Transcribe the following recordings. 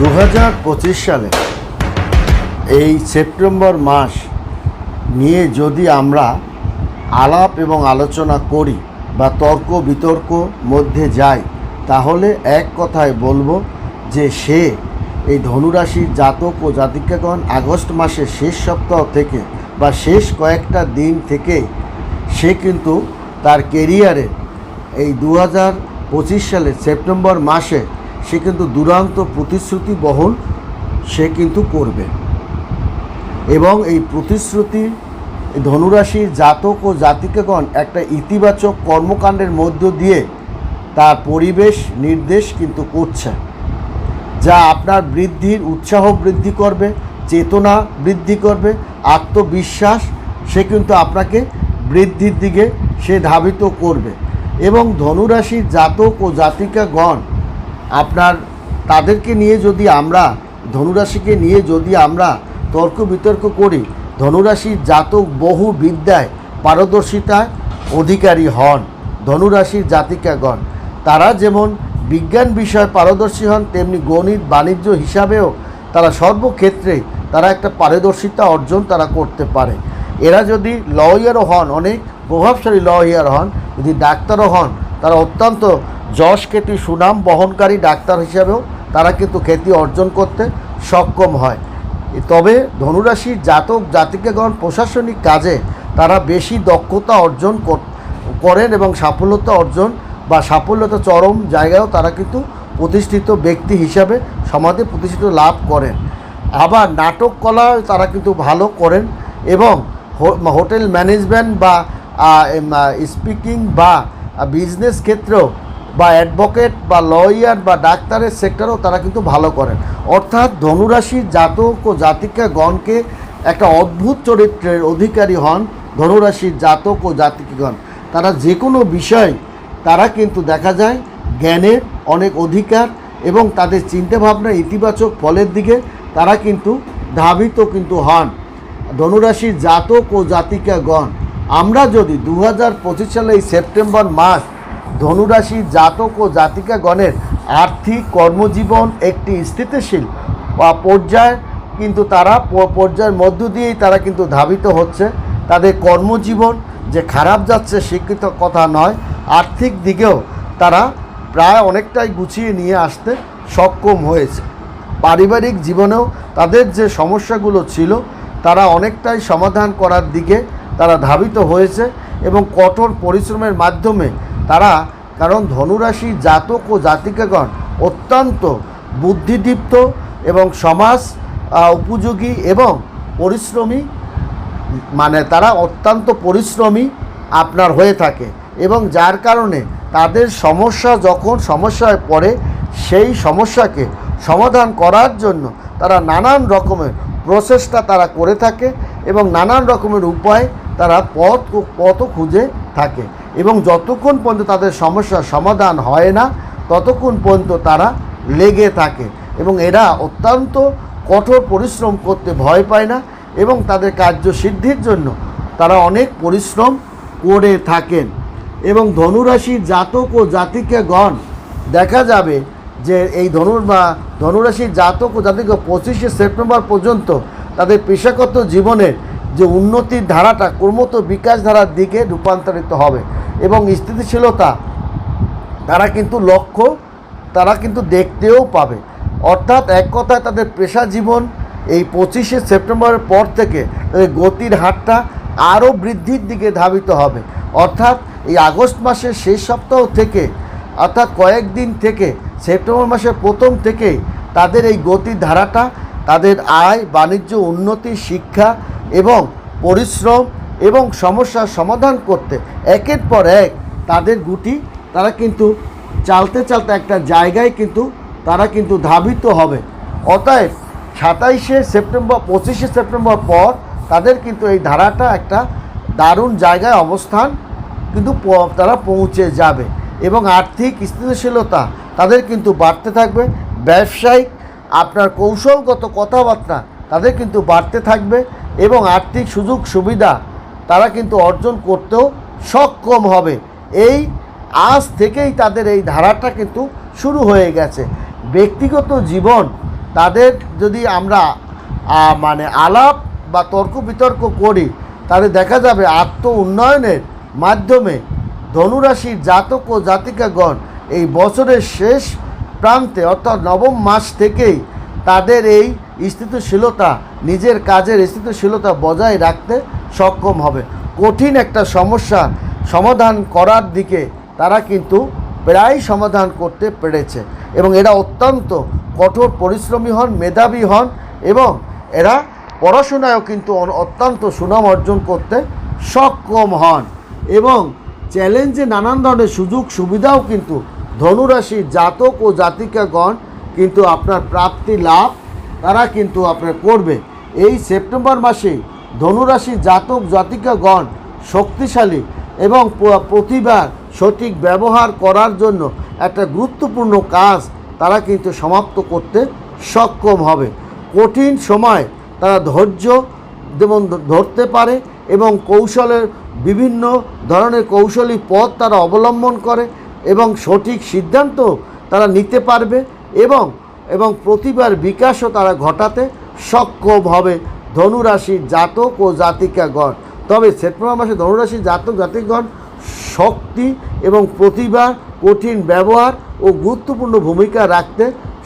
দু হাজার পঁচিশ সালে, এই সেপ্টেম্বর মাস নিয়ে যদি আমরা আলাপ এবং আলোচনা করি বা তর্ক বিতর্ক মধ্যে যাই, তাহলে এক কথায় বলব যে সে, এই ধনুরাশির জাতক ও জাতিকাগণ আগস্ট মাসের শেষ সপ্তাহ থেকে বা শেষ কয়েকটা দিন থেকে, সে কিন্তু তার কেরিয়ারে এই দু সালের সেপ্টেম্বর মাসে সে কিন্তু দুরান্ত প্রতিশ্রুতি বহন সে কিন্তু করবে। এবং এই প্রতিশ্রুতি ধনুরাশির জাতক ও জাতিকাগণ একটা ইতিবাচক কর্মকাণ্ডের মধ্য দিয়ে তার পরিবেশ নির্দেশ কিন্তু করছে, যা আপনার বৃদ্ধির উৎসাহ বৃদ্ধি করবে, চেতনা বৃদ্ধি করবে, আত্মবিশ্বাস সে কিন্তু আপনাকে বৃদ্ধির দিকে সে ধাবিত করবে। এবং ধনুরাশির জাতক ও জাতিকাগণ আপনার, তাদেরকে নিয়ে যদি আমরা, ধনুরাশিকে নিয়ে যদি আমরা তর্ক বিতর্ক করি, ধনুরাশির জাতক বহু বিদ্যায় পারদর্শিতায় অধিকারী হন, ধনুরাশির জাতিকাগণ। তারা যেমন বিজ্ঞান বিষয়ে পারদর্শী হন, তেমনি গণিত, বাণিজ্য হিসাবেও তারা সর্বক্ষেত্রে তারা একটা পারদর্শিতা অর্জন তারা করতে পারে। এরা যদি লয়ারও হন, অনেক প্রভাবশালী লয়ার হন, যদি ডাক্তারও হন, তারা অত্যন্ত যশ খ্যাতি সুনাম বহনকারী ডাক্তার হিসাবেও তারা কিন্তু খ্যাতি অর্জন করতে সক্ষম হয়। তবে ধনুরাশির জাতক জাতিকাগণ প্রশাসনিক কাজে তারা বেশি দক্ষতা অর্জন কর- করেন এবং সাফল্যতা অর্জন বা সাফল্যতা চরম জায়গায়ও তারা কিন্তু প্রতিষ্ঠিত ব্যক্তি হিসাবে সমাজে প্রতিষ্ঠিত লাভ করেন। আবার নাটক কলা তারা কিন্তু ভালো করেন এবং হোটেল ম্যানেজমেন্ট বা স্পিকিং বা বিজনেস ক্ষেত্রেও বা অ্যাডভোকেট বা লয়ার বা ডাক্তারের সেক্টরেও তারা কিন্তু ভালো করেন। অর্থাৎ ধনুরাশির জাতক ও জাতিকাগণকে একটা অদ্ভুত চরিত্রের অধিকারী হন ধনুরাশির জাতক ও জাতিকাগণ। তারা যে কোনো বিষয় তারা কিন্তু দেখা যায় জ্ঞানের অনেক অধিকার এবং তাদের চিন্তাভাবনা ইতিবাচক ফলের দিকে তারা কিন্তু ধাবিত কিন্তু হন ধনুরাশির জাতক ও জাতিকাগণ। আমরা যদি দু হাজার পঁচিশ সালে এই সেপ্টেম্বর মাস ধনুরাশির জাতক ও জাতিকাগণের আর্থিক কর্মজীবন একটি স্থিতিশীল বা পর্যায়, কিন্তু তারা পর্যায়ের মধ্য দিয়েই তারা কিন্তু ধাবিত হচ্ছে। তাদের কর্মজীবন যে খারাপ যাচ্ছে শিক্ষিত কথা নয়। আর্থিক দিকেও তারা প্রায় অনেকটাই গুছিয়ে নিয়ে আসতে সক্ষম হয়েছে। পারিবারিক জীবনেও তাদের যে সমস্যাগুলো ছিল, তারা অনেকটাই সমাধান করার দিকে তারা ধাবিত হয়েছে এবং কঠোর পরিশ্রমের মাধ্যমে তারা, কারণ ধনুরাশি জাতক ও জাতিকাগণ অত্যন্ত বুদ্ধিদীপ্ত এবং সমাজ উপযোগী এবং পরিশ্রমী। মানে তারা অত্যন্ত পরিশ্রমী আপনার হয়ে থাকে এবং যার কারণে তাদের সমস্যা যখন সমস্যায় পড়ে, সেই সমস্যাকে সমাধান করার জন্য তারা নানান রকমের প্রচেষ্টা তারা করে থাকে এবং নানান রকমের উপায় তারা পথ পথও খুঁজে থাকে। এবং যতক্ষণ পর্যন্ত তাদের সমস্যার সমাধান হয় না, ততক্ষণ পর্যন্ত তারা লেগে থাকে। এবং এরা অত্যন্ত কঠোর পরিশ্রম করতে ভয় পায় না এবং তাদের কার্যসিদ্ধির জন্য তারা অনেক পরিশ্রম করে থাকেন। এবং ধনুরাশির জাতক ও জাতিকাগণ, দেখা যাবে যে এই ধনুর বা ধনুরাশির জাতক ও জাতিক পঁচিশে সেপ্টেম্বর পর্যন্ত তাদের পেশাগত জীবনের যে উন্নতির ধারাটা ক্রমত বিকাশ ধারার দিকে রূপান্তরিত হবে এবং স্থিতিশীলতা, তারা কিন্তু লক্ষ্য, তারা কিন্তু দেখতেও পাবে। অর্থাৎ এক কথায় তাদের পেশা জীবন এই পঁচিশে সেপ্টেম্বরের পর থেকে তাদের গতির হারটা আরও বৃদ্ধির দিকে ধাবিত হবে। অর্থাৎ এই আগস্ট মাসের শেষ সপ্তাহ থেকে, অর্থাৎ কয়েকদিন থেকে, সেপ্টেম্বর মাসের প্রথম থেকে তাদের এই গতির ধারাটা, তাদের আয়, বাণিজ্য, উন্নতি, শিক্ষা এবং পরিশ্রম এবং সমস্যার সমাধান করতে একের পর এক তাদের গুটি তারা কিন্তু চালতে চালতে একটা জায়গায় কিন্তু তারা কিন্তু ধাবিত হবে। অতএব সাতাইশে সেপ্টেম্বর, পঁচিশে সেপ্টেম্বর পর তাদের কিন্তু এই ধারাটা একটা দারুণ জায়গায় অবস্থান কিন্তু তারা পৌঁছে যাবে এবং আর্থিক স্থিতিশীলতা তাদের কিন্তু বাড়তে থাকবে। ব্যবসায়িক আপনার কৌশলগত কথাবার্তা তাদের কিন্তু বাড়তে থাকবে। এবং আর্থিক সুযোগ সুবিধা তারা কিন্তু অর্জন করতেও সক্ষম হবে। এই আজ থেকেই তাদের এই ধারাটা কিন্তু শুরু হয়ে গেছে। ব্যক্তিগত জীবন, তাদের যদি আমরা মানে আলাপ বা তর্ক বিতর্ক করি, তাহলে দেখা যাবে আত্ম উন্নয়নের মাধ্যমে ধনুরাশির জাতক ও জাতিকাগণ এই বছরের শেষ প্রান্তে অর্থাৎ নবম মাস থেকেই তাদের এই স্থিতিশীলতা, নিজের কাজের স্থিতিশীলতা বজায় রাখতে সক্ষম হবে। কঠিন একটা সমস্যা সমাধান করার দিকে তারা কিন্তু প্রায় সমাধান করতে পেরেছে এবং এরা অত্যন্ত কঠোর পরিশ্রমী হন, মেধাবী হন এবং এরা পড়াশোনায়ও কিন্তু অত্যন্ত সুনাম অর্জন করতে সক্ষম হন এবং চ্যালেঞ্জে নানান ধরনের সুযোগ সুবিধাও কিন্তু ধনুরাশির জাতক ও জাতিকাগণ কিন্তু আপনার প্রাপ্তি লাভ তারা কিন্তু আপনার করবে। এই সেপ্টেম্বর মাসে ধনুরাশি জাতক জাতিকাগণ শক্তিশালী এবং প- প্রতিভার সঠিক ব্যবহার করার জন্য একটা গুরুত্বপূর্ণ কাজ তারা কিন্তু সমাপ্ত করতে সক্ষম হবে। কঠিন সময় তারা ধৈর্য যেমন ধরতে পারে এবং কৌশলের বিভিন্ন ধরনের কৌশলী পথ তারা অবলম্বন করে এবং সঠিক সিদ্ধান্ত তারা নিতে পারবে। এবং এবং প্রতিভার বিকাশও তারা ঘটাতে সক্ষম হবে ধনুরাশির জাতক ও জাতিকাগণ। তবে সেপ্টেম্বর মাসে ধনুরাশির জাতক, জাতিকগণ শক্তি এবং প্রতিভা কঠিন ব্যবহার ও গুরুত্বপূর্ণ ভূমিকা রাখতে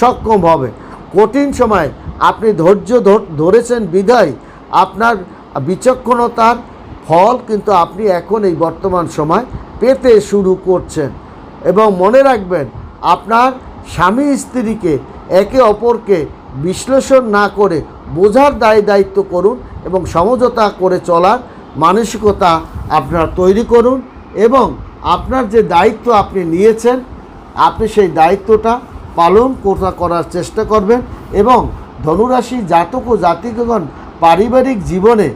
সক্ষম হবে। কঠিন সময় আপনি ধৈর্য ধরেছেন বিধায় আপনার বিচক্ষণতার ফল কিন্তু আপনি এখন এই বর্তমান সময় পেতে শুরু করছেন। এবং মনে রাখবেন, আপনার স্বামী স্ত্রীকে একে অপরকে বিশ্লেষণ না করে বোঝার দায় দায়িত্ব করুন এবং সমঝোতা করে চলার মানসিকতা আপনার তৈরি করুন এবং আপনার যে দায়িত্ব আপনি নিয়েছেন, আপনি সেই দায়িত্বটা পালন করা, করার চেষ্টা করবেন এবং ধনুরাশি জাতক ও জাতিকগণ পারিবারিক জীবনে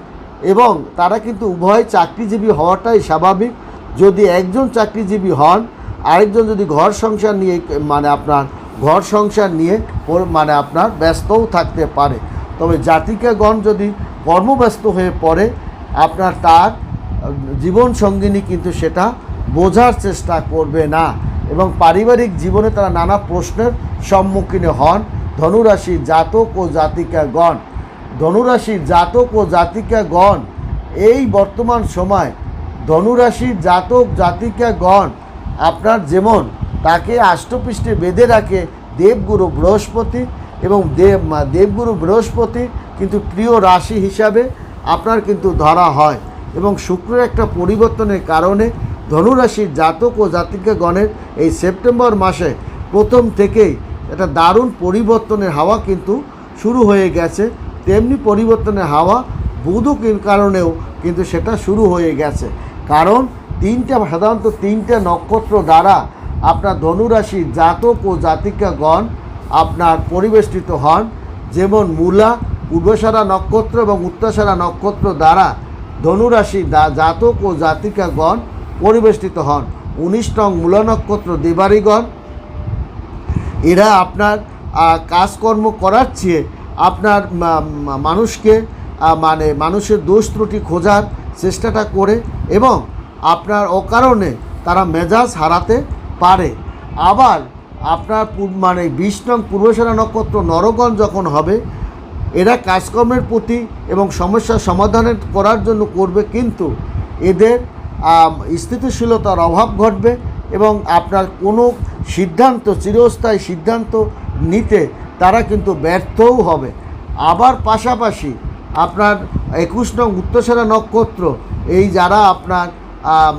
এবং তারা কিন্তু উভয় চাকরিজীবী হওয়াটাই স্বাভাবিক। যদি একজন চাকরিজীবী হন আরেকজন যদি ঘর সংসার নিয়ে মানে আপনার ঘর সংসার নিয়ে মানে আপনার ব্যস্তও থাকতে পারে। তবে জাতিকাগণ যদি কর্মব্যস্ত হয়ে পড়ে, আপনার তার জীবন সঙ্গিনী কিন্তু সেটা বোঝার চেষ্টা করবে না এবং পারিবারিক জীবনে তারা নানা প্রশ্নের সম্মুখীন হন। ধনুরাশি জাতক ও জাতিকাগণ ধনুরাশির জাতক ও জাতিকাগণ, এই বর্তমান সময় ধনুরাশির জাতক জাতিকাগণ আপনার যেমন তাকে আষ্টপৃষ্ঠে বেঁধে রাখে দেবগুরু বৃহস্পতি এবং দেব দেবগুরু বৃহস্পতি কিন্তু প্রিয় রাশি হিসাবে আপনার কিন্তু ধরা হয় এবং শুক্রের একটা পরিবর্তনের কারণে ধনুরাশির জাতক ও জাতিকাগণের এই সেপ্টেম্বর মাসে প্রথম থেকেই একটা দারুণ পরিবর্তনের হাওয়া কিন্তু শুরু হয়ে গেছে। তেমনি পরিবর্তনের হাওয়া বুধু কারণেও কিন্তু সেটা শুরু হয়ে গেছে। কারণ তিনটা, সাধারণত তিনটা নক্ষত্র দ্বারা আপনার ধনুরাশি জাতক ও জাতিকাগণ আপনার পরিবেষ্টিত হন। যেমন মূলা, পূর্বসারা নক্ষত্র এবং উত্তরসারা নক্ষত্র দ্বারা ধনুরাশি জাতক ও জাতিকাগণ পরিবেষ্টিত হন। উনিশ নং মূলা নক্ষত্র দেবারিগণ, এরা আপনার কাজকর্ম করার চেয়ে আপনার মানুষকে মানে মানুষের দোষ ত্রুটি খোঁজার চেষ্টাটা করে এবং আপনার অকারণে তারা মেজাজ হারাতে পারে। আবার আপনার মানে বিশ নং পূর্বসেনা নক্ষত্র নরগণ যখন হবে, এরা কাজকর্মের প্রতি এবং সমস্যার সমাধানের করার জন্য করবে, কিন্তু এদের স্থিতিশীলতার অভাব ঘটবে এবং আপনার কোনো সিদ্ধান্ত, চিরস্থায়ী সিদ্ধান্ত নিতে তারা কিন্তু ব্যর্থও হবে। আবার পাশাপাশি আপনার একুশ নং উত্তরসেরা নক্ষত্র, এই যারা আপনার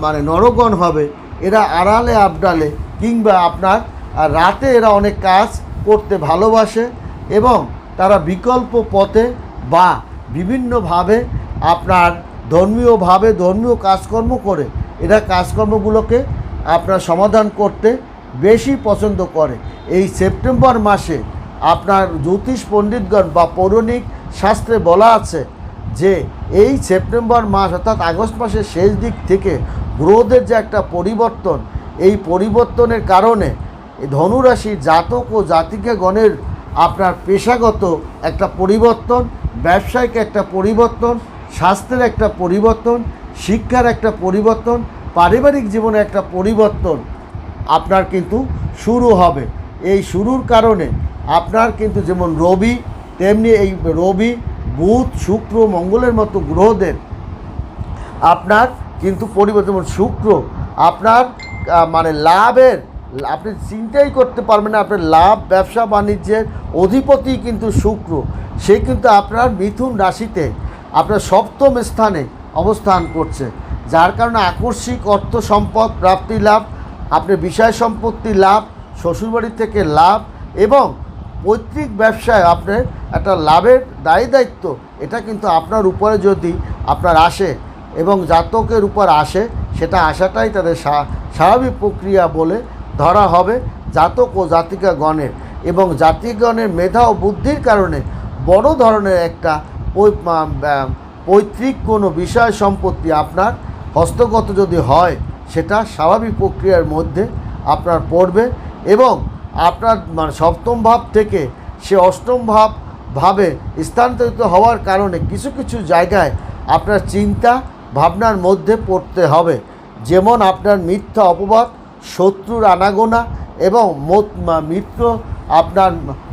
মানে নরগণ হবে। এরা আড়ালে, আবডালে কিংবা আপনার রাতে এরা অনেক কাজ করতে ভালোবাসে এবং তারা বিকল্প পথে বা বিভিন্নভাবে আপনার ধর্মীয়ভাবে ধর্মীয় কাজকর্ম করে, এরা কাজকর্মগুলোকে আপনার সমাধান করতে বেশি পছন্দ করে। এই সেপ্টেম্বর মাসে আপনার জ্যোতিষ পণ্ডিতগণ বা পৌরাণিক শাস্ত্রে বলা আছে যে এই সেপ্টেম্বর মাস অর্থাৎ আগস্ট মাসের শেষ দিক থেকে গ্রহদের যে একটা পরিবর্তন, এই পরিবর্তনের কারণে ধনুরাশির জাতক ও জাতিকাগণের আপনার পেশাগত একটা পরিবর্তন, ব্যবসায়িক একটা পরিবর্তন, স্বাস্থ্যের একটা পরিবর্তন, শিক্ষার একটা পরিবর্তন, পারিবারিক জীবনে একটা পরিবর্তন আপনার কিন্তু শুরু হবে। এই শুরুর কারণে আপনার কিন্তু যেমন রবি, তেমনি এই রবি বুধ, শুক্র, মঙ্গলের মতো গ্রহদের আপনার কিন্তু পরিবর্তন শুক্র, আপনার মানে লাভের, আপনি চিন্তাই করতে পারবেন না, আপনার লাভ, ব্যবসা, বাণিজ্যের অধিপতি কিন্তু শুক্র। সে কিন্তু আপনার মিথুন রাশিতে, আপনার সপ্তম স্থানে অবস্থান করছে। যার কারণে আকস্মিক অর্থ সম্পদ, প্রাপ্তি লাভ আপনি বিষয় সম্পত্তি লাভ, শ্বশুরবাড়ি থেকে লাভ এবং পৈতৃক ব্যবসায় আপনার একটা লাভের দায়ী দায়িত্ব, এটা কিন্তু আপনার উপরে যদি আপনার আসে এবং জাতকের উপর আসে, সেটা আসাটাই তাদের স্বাভাবিক প্রক্রিয়া বলে ধরা হবে জাতক ও জাতিকা গণের এবং জাতিগণের মেধা ও বুদ্ধির কারণে বড় ধরনের একটা পৈতৃক কোনো বিষয় সম্পত্তি আপনার হস্তগত যদি হয়, সেটা স্বাভাবিক প্রক্রিয়ার মধ্যে আপনার পড়বে এবং আপনার মানে সপ্তম ভাব থেকে সে অষ্টম ভাব ভাবে স্থানান্তরিত হওয়ার কারণে কিছু কিছু জায়গায় আপনার চিন্তা ভাবনার মধ্যে পড়তে হবে। যেমন আপনার মিথ্যা অপবাদ, শত্রুর আনাগোনা এবং মত- মিত্র আপনার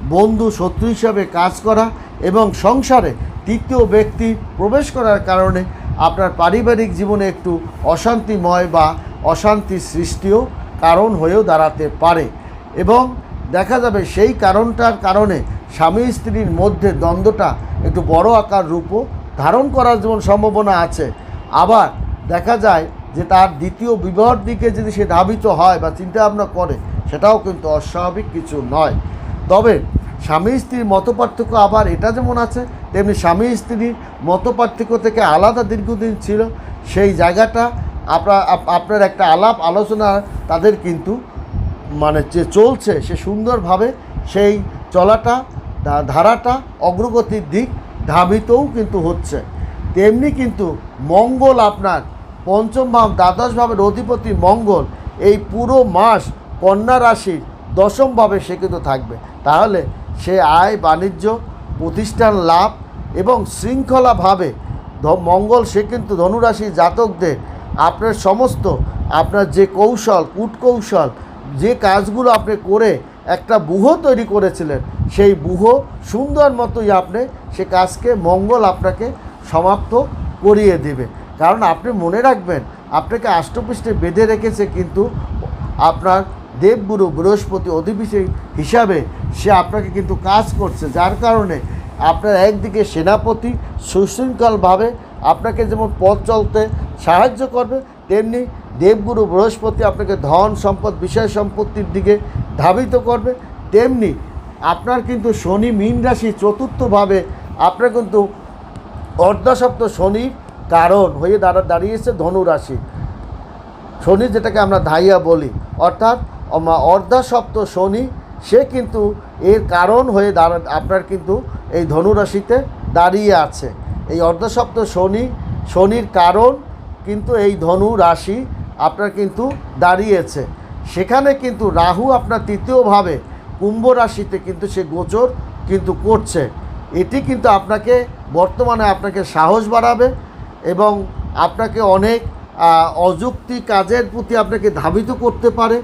বন্ধু শত্রু হিসাবে কাজ করা এবং সংসারে তৃতীয় ব্যক্তি প্রবেশ করার কারণে আপনার পারিবারিক জীবনে একটু অশান্তিময় বা অশান্তির সৃষ্টিও কারণ হয়েও দাঁড়াতে পারে। এবং দেখা যাবে সেই কারণটার কারণে স্বামী স্ত্রীর মধ্যে দ্বন্দ্বটা একটু বড় আকার রূপও ধারণ করার যেমন সম্ভাবনা আছে। আবার দেখা যায় যে তার দ্বিতীয় বিবাহর দিকে যদি সে ধাবিত হয় বা চিন্তা ভাবনা করে, সেটাও কিন্তু অস্বাভাবিক কিছু নয়। তবে স্বামী স্ত্রীর মতপার্থক্য আবার এটা যেমন আছে, তেমনি স্বামী স্ত্রীর মতপার্থক্য থেকে আলাদা দীর্ঘদিন ছিল। সেই জায়গাটা আপনার আপনার একটা আলাপ আলোচনা তাদের কিন্তু মানে যে চলছে, সে সুন্দরভাবে সেই চলাটা ধারাটা অগ্রগতির দিক ধাবিতও কিন্তু হচ্ছে। তেমনি কিন্তু মঙ্গল আপনার, পঞ্চম ভাব, দ্বাদশ ভাবের অধিপতি মঙ্গল, এই পুরো মাস কন্যা রাশির দশম ভাবে সে কিন্তু থাকবে। তাহলে সে আয়, বাণিজ্য, প্রতিষ্ঠান লাভ এবং শৃঙ্খলাভাবে মঙ্গল সে কিন্তু ধনুরাশির জাতকদের আপনার সমস্ত, আপনার যে কৌশল, কূটকৌশল যে কাজগুলো আপনি করে একটা বুহ তৈরি করেছিলেন, সেই বুহ সুন্দর মতোই আপনি সে কাজকে মঙ্গল আপনাকে সমাপ্ত করিয়ে দেবে। কারণ আপনি মনে রাখবেন, আপনাকে আষ্টপৃষ্ঠে বেঁধে রেখেছে কিন্তু আপনার দেবগুরু বৃহস্পতি অধিবেশী হিসাবে সে আপনাকে কিন্তু কাজ করছে। যার কারণে আপনার একদিকে সেনাপতি সুশৃঙ্খলভাবে আপনাকে যেমন পথ চলতে সাহায্য করবে তেমনি দেবগুরু বৃহস্পতি আপনাকে ধন সম্পদ, বিষয় সম্পত্তির দিকে ধাবিত করবে। তেমনি আপনার কিন্তু শনি মীন রাশি চতুর্থভাবে আপনার কিন্তু অর্ধসপ্ত শনির কারণ হয়ে দাঁড়া, দাঁড়িয়েছে ধনুরাশি শনি যেটাকে আমরা ধাইয়া বলি, অর্থাৎ অর্ধাসপ্ত শনি, সে কিন্তু এর কারণ হয়ে দাঁড়া, আপনার কিন্তু এই ধনুরাশিতে দাঁড়িয়ে আছে। এই অর্ধসপ্ত শনি, শনির কারণ কিন্তু এই ধনু রাশি আপনার কিন্তু দাঁড়িয়েছে। সেখানে কিন্তু রাহু আপনার তৃতীয়ভাবে কুম্ভ রাশিতে কিন্তু সে গোচর কিন্তু করছে। এটি কিন্তু আপনাকে বর্তমানে আপনাকে সাহস বাড়াবে এবং আপনাকে অনেক অযুক্তি কাজের প্রতি আপনাকে ধাবিত করতে পারে।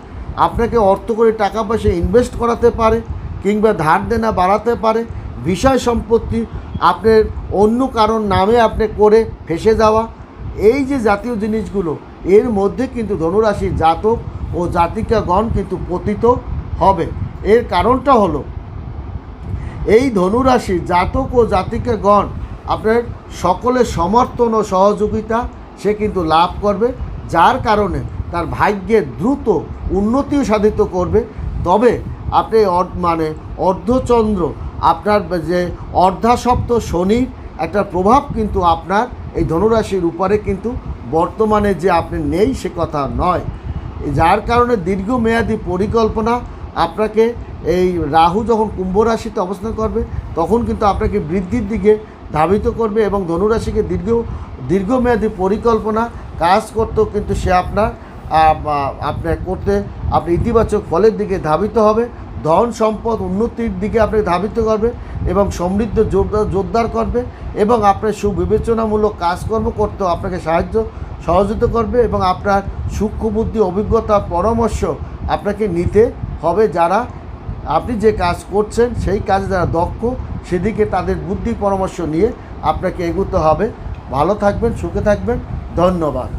আপনাকে অর্থ করে টাকা পয়সা ইনভেস্ট করাতে পারে কিংবা ধার দেনা বাড়াতে পারে। বিষয় সম্পত্তি আপনার অন্য কারণ নামে আপনি করে ফেসে যাওয়া এই যে জাতীয় জিনিসগুলো, এর মধ্যে কিন্তু ধনুরাশির জাতক ও জাতিকাগণ কিন্তু পতিত হবে। এর কারণটা হলো, এই ধনুরাশির জাতক ও জাতিকাগণ আপনার সকলের সমর্থন ও সহযোগিতা সে কিন্তু লাভ করবে, যার কারণে তার ভাগ্যে দ্রুত উন্নতিও সাধিত করবে। তবে আপনি মানে অর্ধচন্দ্র, আপনার যে অর্ধাসপ্ত শনির একটা প্রভাব কিন্তু আপনার এই ধনুরাশির উপরে কিন্তু বর্তমানে যে আপনি নেই সে কথা নয়। যার কারণে দীর্ঘমেয়াদী পরিকল্পনা আপনাকে এই রাহু যখন কুম্ভ রাশিতে অবস্থান করবে, তখন কিন্তু আপনাকে বৃদ্ধির দিকে ধাবিত করবে এবং ধনুরাশিকে দীর্ঘ, দীর্ঘমেয়াদী পরিকল্পনা কাজ করতেও কিন্তু সে আপনার আপনার করতে, আপনি ইতিবাচক ফলের দিকে ধাবিত হবে। ধন সম্পদ উন্নতির দিকে আপনাকে ধাবিত করবে এবং সমৃদ্ধ জোরদার জোরদার করবে এবং আপনার সুবিবেচনামূলক কাজকর্ম করতেও আপনাকে সাহায্য সহযোগিতা করবে এবং আপনার সূক্ষ্ম বুদ্ধি, অভিজ্ঞতা, পরামর্শ আপনাকে নিতে হবে। যারা আপনি যে কাজ করছেন, সেই কাজে যারা দক্ষ, সেদিকে তাদের বুদ্ধি, পরামর্শ নিয়ে আপনাকে এগোতে হবে। ভালো থাকবেন, সুখে থাকবেন। ধন্যবাদ।